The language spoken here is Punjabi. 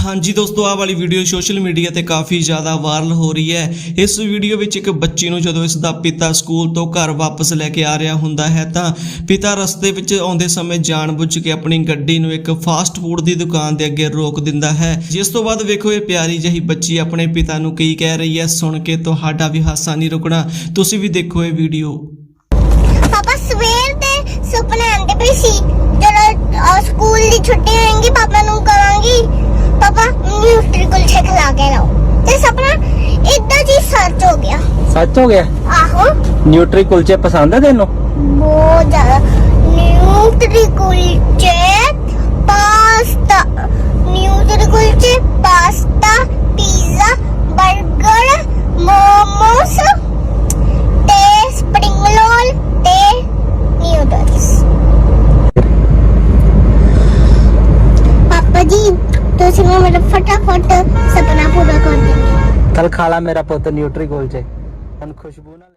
ਹਾਂਜੀ ਦੋਸਤੋ, ਆਹ ਵਾਲੀ ਵੀਡੀਓ ਸੋਸ਼ਲ ਮੀਡੀਆ ਤੇ ਕਾਫੀ ਜ਼ਿਆਦਾ ਵਾਇਰਲ ਹੋ ਰਹੀ ਹੈ। ਇਸ ਵੀਡੀਓ ਵਿੱਚ ਇੱਕ ਬੱਚੀ ਨੂੰ ਜਦੋਂ ਇਸ ਦਾ ਪਿਤਾ ਸਕੂਲ ਤੋਂ ਘਰ ਵਾਪਸ ਲੈ ਕੇ ਆ ਰਿਹਾ ਹੁੰਦਾ ਹੈ, ਤਾਂ ਪਿਤਾ ਰਸਤੇ ਵਿੱਚ ਆਉਂਦੇ ਸਮੇਂ ਜਾਣਬੁੱਝ ਕੇ ਆਪਣੀ ਗੱਡੀ ਨੂੰ ਇੱਕ ਫਾਸਟ ਫੂਡ ਦੀ ਦੁਕਾਨ ਦੇ ਅੱਗੇ ਰੋਕ ਦਿੰਦਾ ਹੈ। ਜਿਸ ਤੋਂ ਬਾਅਦ ਵੇਖੋ, ਇਹ ਪਿਆਰੀ ਜਿਹੀ ਬੱਚੀ ਆਪਣੇ ਪਿਤਾ ਨੂੰ ਕੀ ਕਹਿ ਰਹੀ ਹੈ, ਸੁਣ ਕੇ ਤੁਹਾਡਾ ਵੀ ਹਾਸਾ ਨਹੀਂ ਰੁਕਣਾ। ਤੁਸੀਂ ਵੀ ਦੇਖੋ ਇਹ ਵੀਡੀਓ ਪਾਪਾ, ਸਵੇਰ ਦੇ ਸੁਪਨੇ ਆਉਂਦੇ ਪਏ ਸੀ। ਜਦੋਂ ਸਕੂਲ ਦੀ ਛੁੱਟੀ ਹੋਏਗੀ, ਪਾਪਾ ਨੂੰ ਕਹਾਂਗੀ ਪਾਪਾ ਨਿਊਟਰੀ ਕੁਲਚੇ ਖਿਲਾ ਕੇ ਲਾਓ ਤੇ ਸੁਪਨਾ ਇਦਾਂ ਜੀ ਸੱਚ ਹੋ ਗਿਆ। ਸੱਚ ਹੋ ਗਿਆ? ਆਹੋ। ਨਿਊਟਰੀ ਕੁਲਚੇ ਪਸੰਦ ਹੈ ਤੈਨੂੰ? ਬਹੁਤ ਜ਼ਿਆਦਾ। ਨਿਊਟਰੀ ਕੁਲਚੇ ਪਾਸਤਾ। ਨਿਊਟਰੀ ਕੁਲਚੇ ਪਾਸਤਾ ਪੀਜ਼ਾ 버ਗਰ ਮੋਮੋਸ ਤੇ ਸਪਰਿੰਗ ਰੋਲ ਤੇ ਨਿਊਡਲਸ। ਪਾਪਾ ਜੀ ਤੁਸੀਂ ਮੇਰਾ ਫਟਾਫਟ ਸੁਪਨਾ ਪੂਰਾ ਕਰ। ਚਲ ਖਾ ਮੇਰਾ ਪੁੱਤ ਨਿਊਟਰੀ ਕੁਲਚੇ ਹੁਣ ਖੁਸ਼ਬੂ ਨਾਲ